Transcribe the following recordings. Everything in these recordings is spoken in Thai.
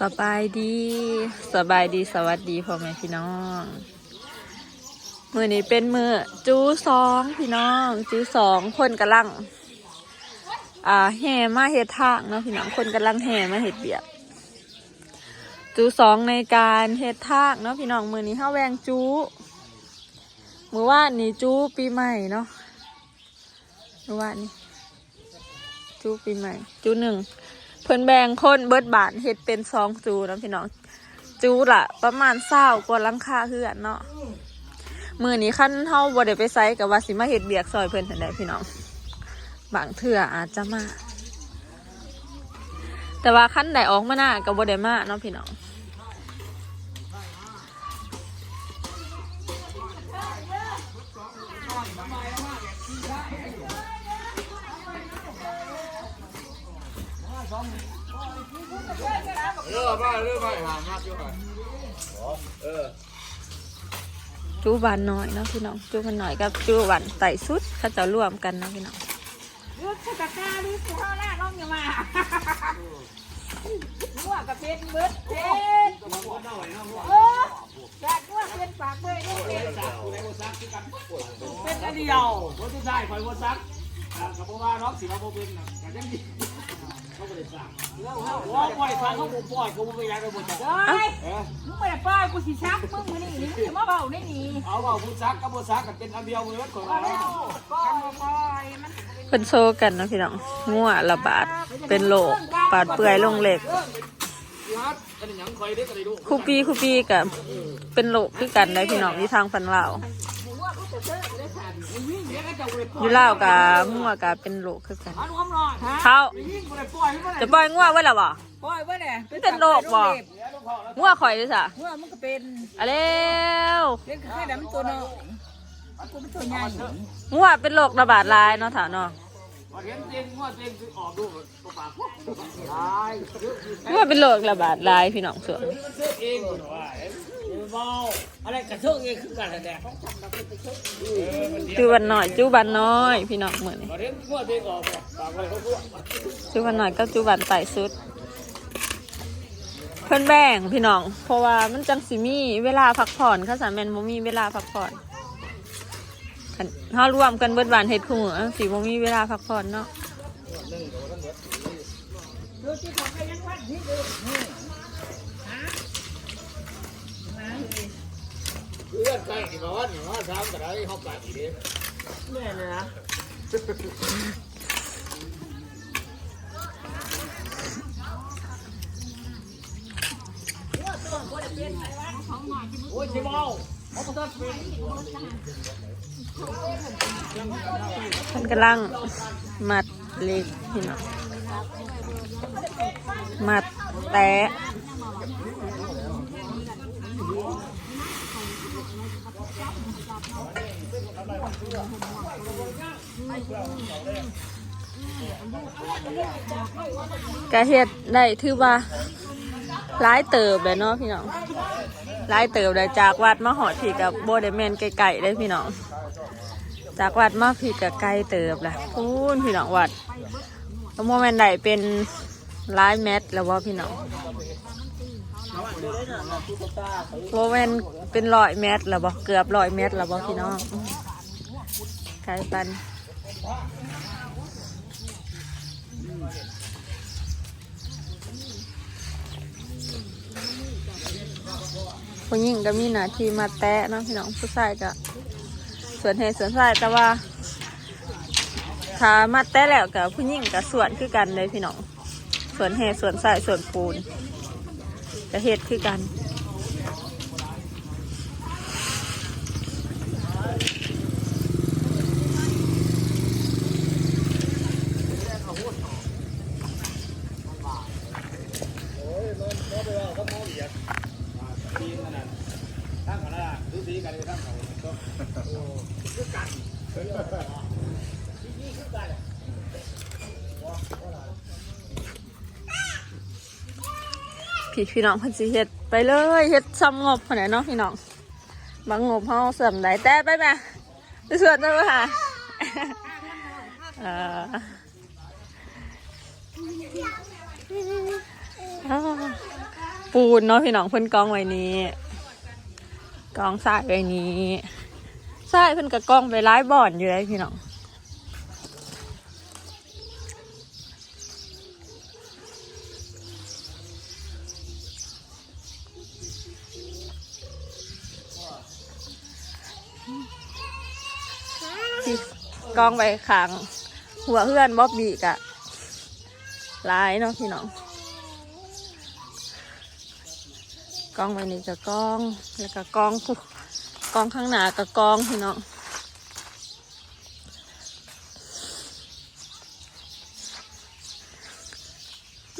สบายดีสบายดีสวัสดีพ่อแม่พี่น้อง มือนี้เป็นมือจูสองพี่น้อง จูสองคนกำลัง อ่าแห่มาเฮ็ดทางเนาะพี่น้องคนกำลังแห่มาเฮ็ดเบียกจูสองในการเฮ็ดทางเนาะพี่น้องมือนี้ห้าแวงจูมือว่านนี่จูปีใหม่เนาะ มือว่านี่จูปีใหม่ จูหนึ่งเพิ่นแบ่งคนเบิดบาทเฮ็ดเป็นสองจูนะพี่น้อง จูละประมาณเศร้ากว่าลังคาเฮือนเนาะมือนี้ขั้นเฮาบ่ได้ไปไซกับว่าสิมาเฮ็ดเบียกซอยเพิ่นทันได้พี่น้องบางเทื่ออาจจะมา แต่ว่าขั้นใดออกมาหน้าก็บ่ได้มาเนาะพี่น้อง เออมาเรื่องมาหามากเยอะไปเออจูบานหน้อยเนาะพี่น้องจูบานหน้อยกับจูบานไต่สุดเขาจะร่วมกันนะพี่น้องเลือกตะกร้าดิผู้เข้าแรกน้องอย่ามาหัวกับเป็นเบิดเป็นเออแกหัวเป็นปากเบยนี่เป็นเป็นอันเดียวคนที่ได้คอยวนซักกับพวกว่าน้องสิมาโมเป็นกันยังดี ว่าปล่อยฟังเขาปล่อยกูไม่อยากได้บทจัดเฮ้ยเออมึงไม่ได้ป้ายกูสิชักมึงมานี่นี่มึงจะมาเบาได้นี่เอาว่าผู้ซักกับบทซักกันเป็นอันเดียวเลยคนก็ละแล้วก็ปล่อยมันเพิ่นโซกันเนาะพี่น้องงัวระบาดเป็นโรคปาดเปื่อยลงเหล็กยัดกันยังคอยได้กันดูคูปีคูปีกับเป็นโรคคือกันได้พี่น้องที่ทางฟันลาว อยู่ลาวกับงัวกับเป็นโรคคือกันอันความร้อนเขา ยิ่งไปปล่อยมันจะปล่อยงัวไว้หรอบ่ปล่อยไว้เนี่ยเป็นโรคบ่งัวข่อยด้วยสะเมื่อมันก็เป็นอะเร็วเป็นแค่ดำตัวน้อยกูเป็นตัวใหญ่งัวเป็นโรคระบาดหลายเนาะถามเนาะเห็นเตียงว่าเตียงออกดูตัวปากตายงัวเป็นโรคระบาดหลายพี่น้องส่วนมันเสื้อเองว่าเบาอะไรกระเทืองเองคือกันแหละจูบันน้อยจูบันน้อย พี่น้องเหมือนมาเรียนว่าเตียงออกปากไว้เขาพูดจูบันน้อยกับจูบันไต่สุด เพิ่นแบ่งพี่น้อง เพราะว่ามันจังสิมีเวลาพักผ่อนข้าสารแมนบ่มีเวลาพักผ่อนคันเฮารวมกันเบิดบานเฮ็ดคู่มือสิบ่มีเวลาพักผ่อนเนาะ เพื่อนใกล้ที่มาวันว่าสามกระไรเขาปากอีเด้แม่เลยนะโอ้ยชิบเอาเขาต้องเป็นเพิ่นกำลังมัดเล็กพี่น้องมัดแตะ กะเฮ็ดได้ถือว่าร้ายเติบเลยเนาะพี่น้องร้ายเติบเลยจากวัดมาหอดผีกับโบเดแมนไกลๆได้พี่น้องจากวัดมาผิดกับไกลเติบแหละพูนพี่น้องวัดโมเมนต์ใดเป็นร้ายแมทแล้วว่าพี่น้อง โมเมนเป็นร้อยเมตรแล้วบ่เกือบร้อยเมตรแล้วบ่พี่น้องไกลปันผู้หญิงก็มีหน้าที่มาแตะเนาะพี่น้องผู้ชายก็ส่วนเหตุส่วนสายแต่ว่าถ้ามัดแต่แล้วกับผู้หญิงกับส่วนคือกันเลยพี่น้องส่วนเหตุส่วนสายส่วนปูน กับเห็ดคือกัน ทีมนั่นทั้งกันละดูสีกันเลยทั้งเขาคือกันนี่คือกัน พี่พี่น้องเพันสิเฮ็ดไปเลยเฮ็ดซ้ำงบขนาดเนาะพี่น้องบางงบเฮาเสริมได้แต่ไปแม่ไปสวนได้ไหมคะเอออ่าปูนเนาะพี่น้องเพิ่นกองไว้นี้กองทรายไว้นี้ทรายเพิ่นก็กองไปร้ายบ่อนอยู่เลยพี่น้องที่ กองไปขังหัวเพื่อนบ๊อบบี้กะร้ายเนาะพี่น้องกองไว้นี่กับกองแล้วก็กองผู้กองข้างหน้ากับกองพี่น้อง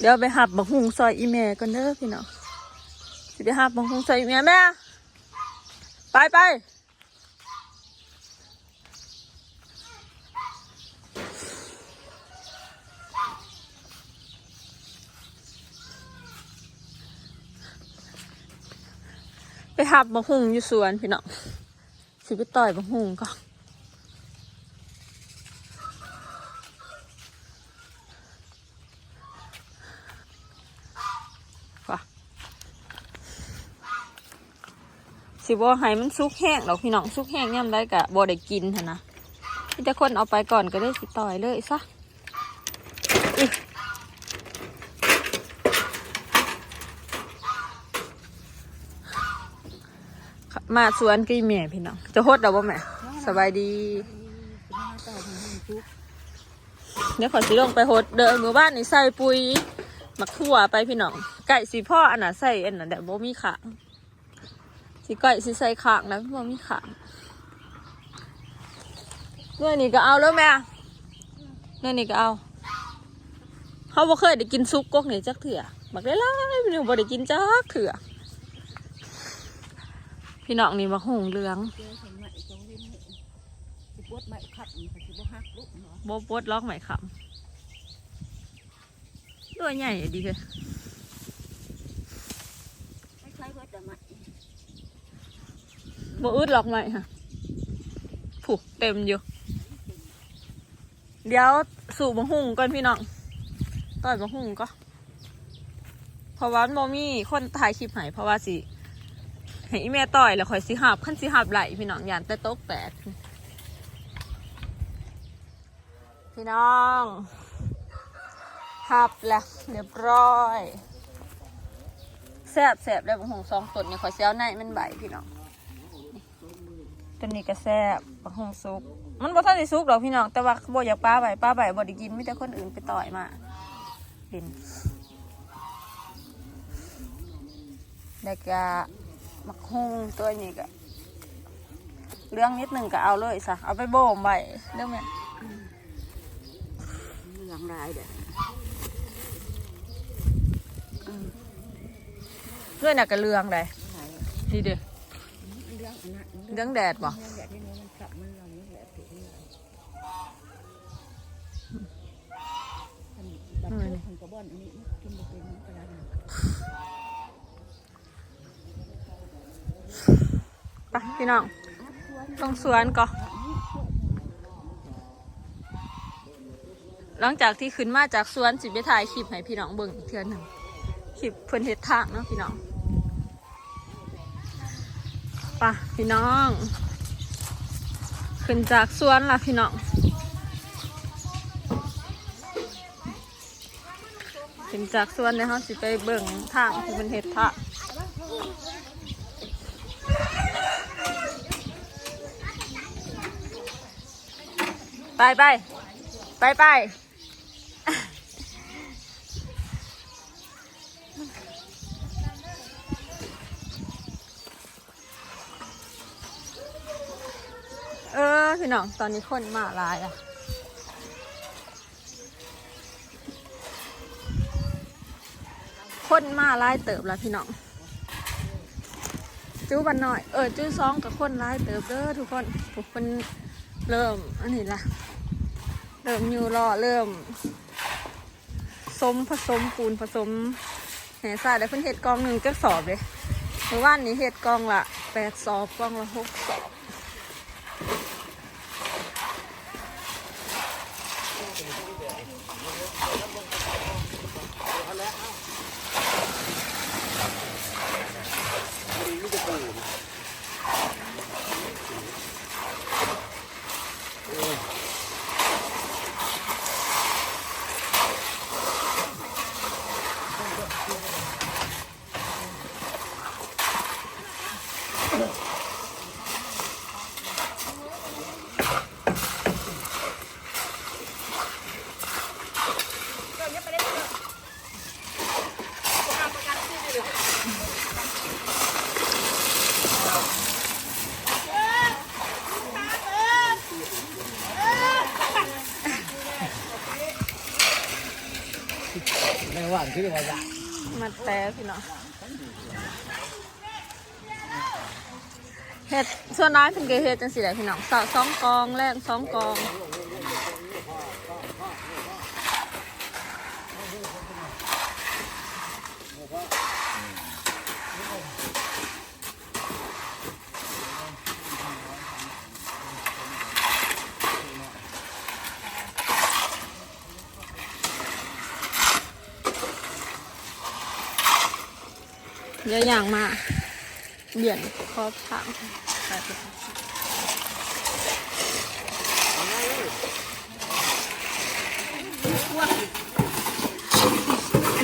เดี๋ยวไปหับบักหุงซอยอีเมก่อนเด้อพี่น้องสิไปหับบักหุงซอยอีเมแม่ไปไป ไปหับบักหุงอยู่สวนพี่น้องสิไปต่อยบักหุงก่อนว่ะสิบ่ให้มันสุกแห้งดอกพี่น้องสุกแห้งย่ำได้กะบ่ได้กินหั่นนะที่แต่คนเอาไปก่อนก็ได้สิต่อยเลยซะ มาสวนกี่แม่พี่น้อง จะโฮดเราบ่แม่สบายดี เดี๋ยวขอสิลงไปโฮดเดินหมู่บ้านนี่ใส่ปุ๋ยมักถั่วไปพี่น้อง ไก่สีพ่ออันน่ะใส่อันน่ะแต่บ่มีขางสิไก่สิใส่ขางแล้วบ่มีขางเนื้อนี่ก็เอาแล้วแม่เนื้อนี่ก็เอาเขาบ่เคยได้กินซุปกกนี่จักเถื่อหมักได้ล่ายพี่น้องบ่ได้กินจักเถื่อ พี่น้องนี่มาหงเหลืองเจอสมัยสองเล่มนี่สิปวดไม่ขับสิบหักลูกเนาะโบปวดล็อกไหมครับตัวใหญ่ดีเลยไม่ใช่ว่าจะไม่โบอึดล็อกไหมฮะผูกเต็มอยู่ เดี๋ยวสู่บังหุงก่อนพี่น้องต่อยบังหุงก็เพราะว่าโมมี่คนถ่ายคลิปให้เพราะว่าสิ ให้อีแม่ต่อยแล้วข่อยสิหับขั้นสิหับไหลพี่น้องยานแต่โต๊ะแปดพี่น้องหับแล้วเรียบร้อยแซบแซบแล้วบังหงสองต้นเนี่ยข่อยเสียวในมันใบพี่น้องตัวนี้ก็แซ่บบักฮงซุก มันบ่ทันได้ซุกดอกพี่น้อง แต่ว่าบ่อยากป้าใบป้าใบบ่ได้กินมีแต่คนอื่นไปต่อยมาเห็นแล้วก็ มักฮงตัวนี้ก็เรื่องนิดหนึ่งก็เอาเลยซะเอาไปโบ่มใบเรื่องแม่เรื่องรายเด้อเพื่อนน่ะก็เรื่องใดไหนนี่เด้อเรื่องอันนั้นเรื่องแดดบ่เรื่องแบบนี้มันกลับมันลำนี่แหละถูกนี่บัดเทื่อคนกระบ่อนอันนี้กินบ่เป็นมันก็ได้น ไปพี่น้องลงสวนก่อนหลังจากที่ขึ้นมาจากสวนสิไปถ่ายคลิปให้พี่น้องเบิ่งอีกเทื่อหนึ่งคลิปเพิ่อนเฮ็ดทางเนาะพี่น้องไปะพี่น้อง ขึ้นจากสวนละพี่น้องขึ้นจากสวนเนี่ยเขาสิไปเบิ่งทางที่มันเฮ็ดทาง ไปไปไปไปเออพี่น้องตอนนี้คนมาลายอะคนมาลายเติบแล้วพี่น้องจู้บันหน่อยเออจู้ซองกับคนลายเติบเด้อทุกคนทุกคน เริ่มอันนี้ละเริ่มยู่รอเริ่มสมผสมปูนผสมแห่สายแล้วเพิ่นเห็ดกองหนึ่งก็สอบเลยเมื่อวานนี้เห็ดกองละแปดสอบกองละหกสอบ ไม่หวานคือว่าจะมาแต่พี่น้องเห็ดส่วนน้อยเพิ่นก็เฮ็ดจังซี่แหละพี่น้องเสาสองกองแรกสองกอง เยอะอย่างมากเบียนครอบทาง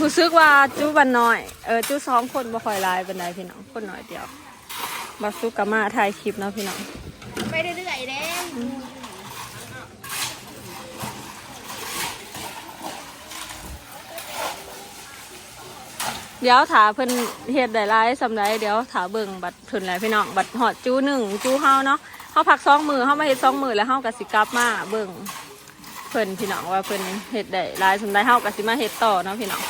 รู้สึกว่าจู้บันน้อย เออจู้สองคนบ่ค่อยลายเป็นไดพี่น้อง คนน้อยเดียว มาซุกกับมาถ่ายคลิปเนาะพี่น้อง ไปเรื่อยๆเด้ เดี๋ยวถาเพิ่นเฮ็ดได้หลายสำไรเดี๋ยวถาเบิ่งบัตรเพิ่นแหละพี่น้องบัตรหอดจูหนึ่งจูเฮาเนาะเฮาพักสองมือเฮามาเฮ็ดสองมือแล้วเฮาก็สิกลับมาเบิ่งเพิ่นพี่น้องว่าเพิ่นเฮ็ดได้หลายสำไรเฮาก็สิมาเฮ็ดต่อเนาะพี่น้อง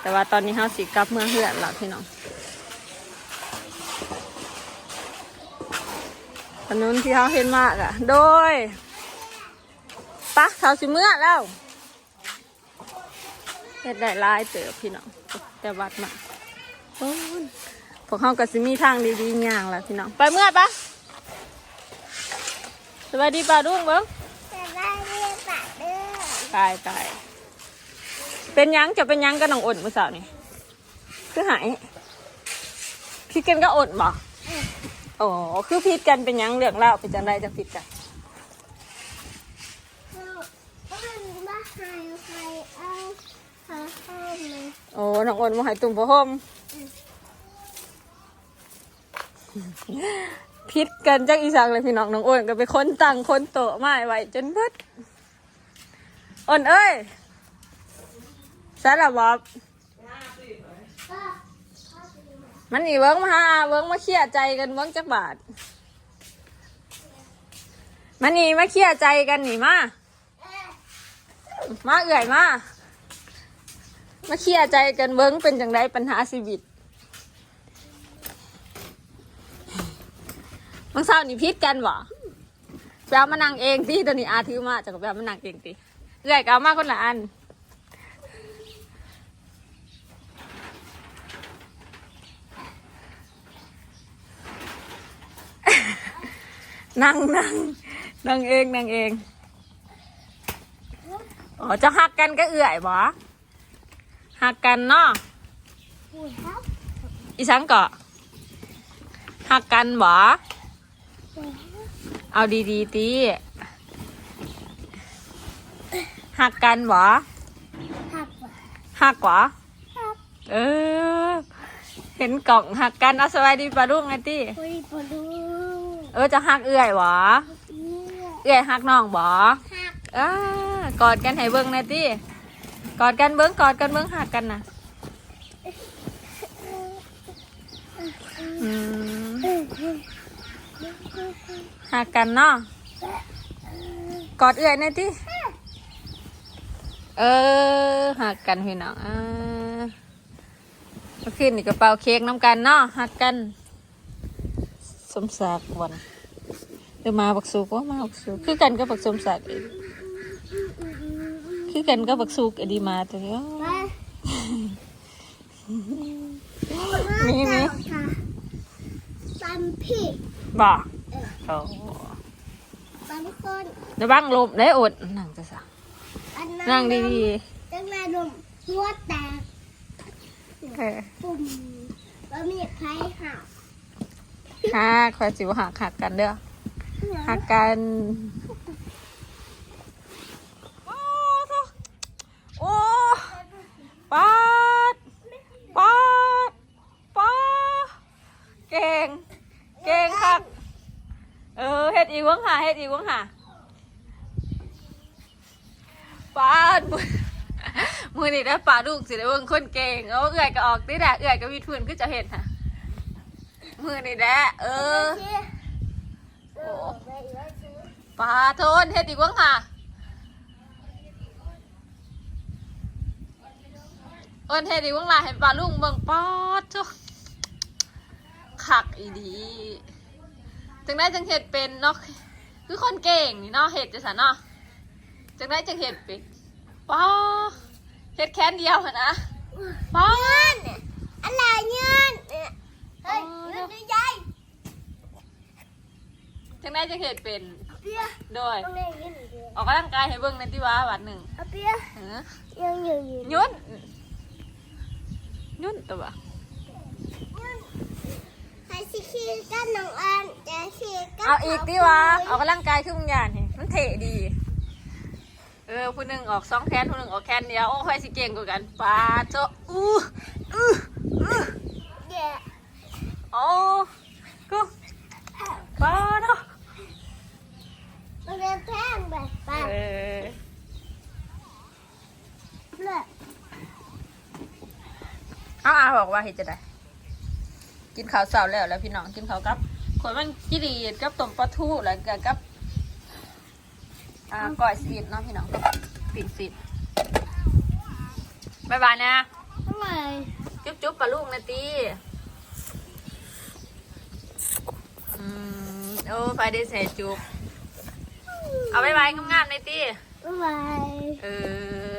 แต่ว่าตอนนี้เฮาสิกลับเมืองเฮือนล้วพี่น้องถนนที่เฮาเห็นมากอะโดยปะเฮาสิเมื่อแล้วเฮ็ดได้หลายเติบพี่น้อง แต่วัดมาโอ้ยพวกเขาก็สิมีทางดีๆอย่างละพี่น้องไปเมื่อปะสวัสดีป้าดุ้งเบิ้งแต่ได้เรียกปากเด้อตายตายเป็นหยังจะเป็นหยังกับน้องอ่นเมื่อสาวนี่คือหายพิดกันก็อ่นบ่โอ้คือพิดกันเป็นหยังเรื่องเล่าวเป็นจังไรจะพิดกันก็มันว่าใครใครเอาเขาเข้ามาโอ้น้องอ่นมาหายตุ่มพะห่มพิดกันจักอีสังเลยพี่น้องน้องอ่นก็ไปค้นตังค้นโตะไม้ไว้จนเบิดอ่นเอ้ยสารบอบมันนี่เบิ้งมาหาเบิ้งมาเคลียร์ใจกันเบิ้งจักบาทมันนี่มาเคลียร์ใจกันนี่มา มาเอื่อยมา มาเคลียร์ใจกันเบิ้งเป็นจังไดปัญหาชีวิตบางเศร้านี่พิษกันบ่แปลมานั่งเองที่ตัวนี้อาถือมาจากแปลมานั่งเองติเอื่อยกามาคนละอันนั่งนั่งนั่งเองนั่งเอง อ๋อจะหักกันก็เอื่อยบ่ หักกันเนาะพูดครับอีสังก็หักกันบ่เอาดีๆตีหักกันบ่หักว่ะหักบ่หักเออ เห็นกล่องหักกันเอาสวัสดีปลาดุ้งไงตีคุยปดูเออจะหักเอื่อยบ่เลือดเอื่อยหักน้องบ่หักอ่ากอดกันให้เบิ้งหนะตี กอดกันเบิ้งกอดกันเบิ้งหักกันนะอืมหักกันเนาะกอดเอื่อยหน่อยติเออหักกันพี่น้องอ่าเมื่อคืนนี่กระเป๋าเค้กน้ำกันเนาะหักกัน สมศักดิ์วันเดี๋ยวมาบักสูกว่ามาบักสูกคือกันก็บักสมศักดิ์เอง คือกันก็บักสูกอดีมาตัวนี้ไปมีมีค่ะปันพี่บ่โอ้ปันคนเดี๋ยวบ้างลมได้อดนั่งจะสั่งอันนั่งดีจังไรนมๆหัวแตกเออปุ่มแล้วมีใครหักหักคอยสิวหักหักกันเด้อหักกัน โอ้โธ่โอ้ ปาดปาดปาดเก่ง เก่งครับเออเฮ็ดอีกวังหาเฮ็ดอีกวังหาปาดมือมือนี่ได้ปลาลูกสิได้เบิ่งคนเก่งเอาเอื่อยก็ออกติแหละเอื่อยก็มีทุนก็จะเห็นค่ะมือนี่แหละเออโอ้ปลาโทนเฮ็ดอีกวังหา เอิ้นเฮ็ดอีกวังหลาให้ปลาลุงเบิ่งปอดจุคักอีดีจังได้จังเฮ็ดเป็นเนาะคือคนเก่งนี่เนาะเฮ็ดจังซั่นเนาะจังได้จังเฮ็ดเป็นปอเฮ็ดแค่นเดียวหั่นนะปออะไรเงี้ยเนี่ยเฮ้ยเงินใหญ่จังได้จังเฮ็ดเป็นเปียโดยต้องเล่นยินดีออกกำลังกายให้เบิ่งในที่ว่าวันหนึ่งเอาเปียเออยังอยู่อยู่ยุ่นยุ่ นตัวให้สิคีกันน้องอันจะคีกันเอาอีกดิวะออกกำลังกายทุกอย่างนี่มันเท่ดี เออผู้หนึ่งออกสองแขนผู้หนึ่งออกแขนเดียวโอ้ใครสิเก่งกว่ากันปาดโจอู้อื้ออื้อเดี๋ยวโอ้กูปาดเนาะมันเป็นแท่งแบบปา เออ เลือด เอาอาบอกว่าเห็นจะได้ กินข้าวเสาร์แล้วแล้วพี่น้องกินข้าวกับขวดมันกิรีดกับต้มปลาทูแล้วก็กับอ่าก่อยสีดเนาะพี่น้องกับปิ่นสีดบายบายนะทำไมจุ๊บจุ๊บปลาลูกนะตีอืมโอ้ไฟได้ใส่จุ๊บเอาบายบายงามๆในตีทำไมเออ